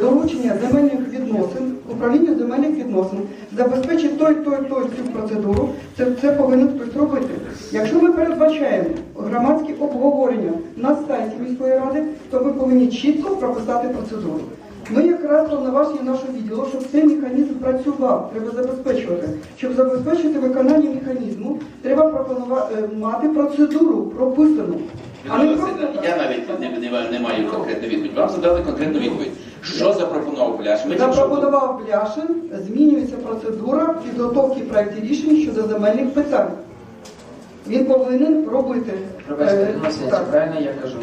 Доручення земельних відносин, управління земельних відносин забезпечить той, той, той цю процедуру, це, це повинен хтось робити. Якщо ми передбачаємо громадські обговорення на сайті міської ради, то ми повинні чітко прописати процедуру. Ми якраз повноважені нашого відділу, щоб цей механізм працював, треба забезпечувати. Щоб забезпечити виконання механізму, треба пропонувати мати процедуру прописану. Я навіть не, маю конкретної відповіді. Вам задали конкретну відповідь. Що запропонував Пляш? Ми тільки що- Запропонував Бляшин, змінюється процедура підготовки проєктів рішень щодо земельних питань. Він повинен робити. Пробачте, е, правильно я кажу,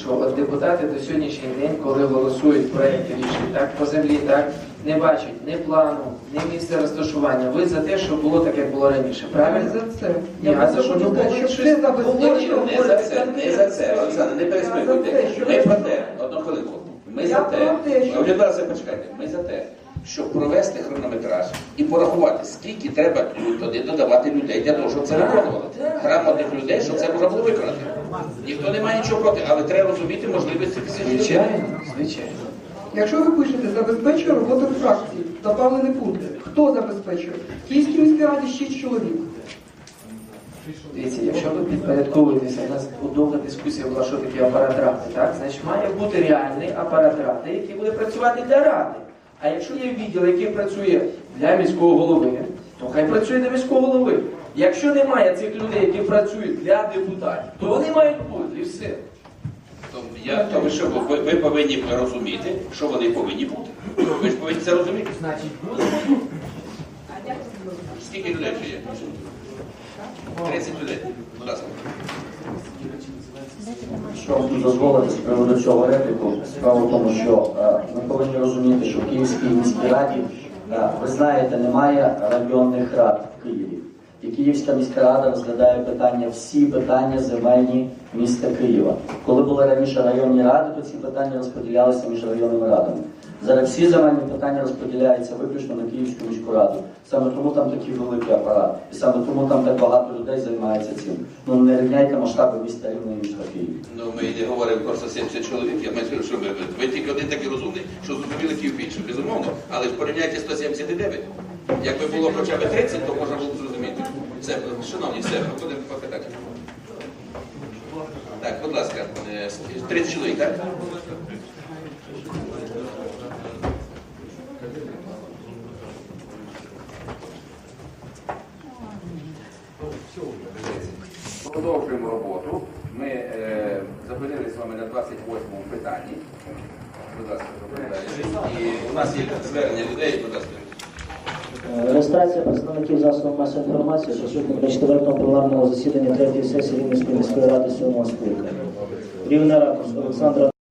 що от депутати до сьогоднішнього день, коли голосують проєкти рішень, так по землі, так не бачать ні плану, ні місця розташування. Ви за те, щоб було так, як було раніше, Не за це. Ні, а за що? Ну, що забезпечує. ні, не за це, не за це. Олександр, не За переспикуйте. те, що Ми ви- про те, одну хвилинку. Ми Я за те, про те, що- Ви одразу почекайте, ми за те, щоб провести хронометраж і порахувати, скільки треба туди додавати людей для того, щоб це виконували. Грамотних людей, щоб це можна було виконати. Ніхто не має нічого проти, але треба розуміти можливості людей. Звичайно, звичайно. Якщо ви пишете забезпечує роботу фракції, добавлений пункт. Хто забезпечує? В Київській міській раді 6 чоловік. Дивіться, якщо ви підпорядковуєтеся, у нас довга дискусія була, що таке апарат ради, так? Значить, має бути реальний апарат ради, який буде працювати для ради. А якщо є відділ, який працює для міського голови, то хай працює для міського голови. Якщо немає цих людей, які працюють для депутатів, то вони мають бути і все. Я то ви що ви, ви повинні розуміти, що вони повинні бути. Ви ж повинні це розуміти. Значить, буде. Скільки людей вже є? 30 людей. Будь дозволити приводу цього репліку, справа в тому, що е, ми повинні розуміти, що в Київській міській раді, е, ви знаєте, немає районних рад Київська міська рада розглядає питання, всі питання земельні міста Києва. Коли були раніше районні ради, то ці питання розподілялися між районними радами. Зараз всі земельні питання розподіляються виключно на Київську міську раду. Саме тому там такий великий апарат. І саме тому там так багато людей займається цим. Ну не рівняйте масштаби міста Рівне і міста Києва. Ну, ми не говоримо просто 70 чоловік. Я маю що ви, ви тільки один такий розумний, що зрозуміли Київ більше, безумовно. Але ж порівняйте 179. Якби було хоча б 30, то можна було б. Все, шановні, все, будемо покидати. Так, будь ласка, е, 30 чоловік, так? Продовжуємо роботу. Ми е, зупинилися з вами на 28-му питанні. Будь ласка. І у нас є звернення людей, будь ласка. Реєстрація представників засобів масової інформації присутніх на 4-му пленарному засіданні 3-ї сесії Рівненської міської ради 7 скликання. Рівна Олександра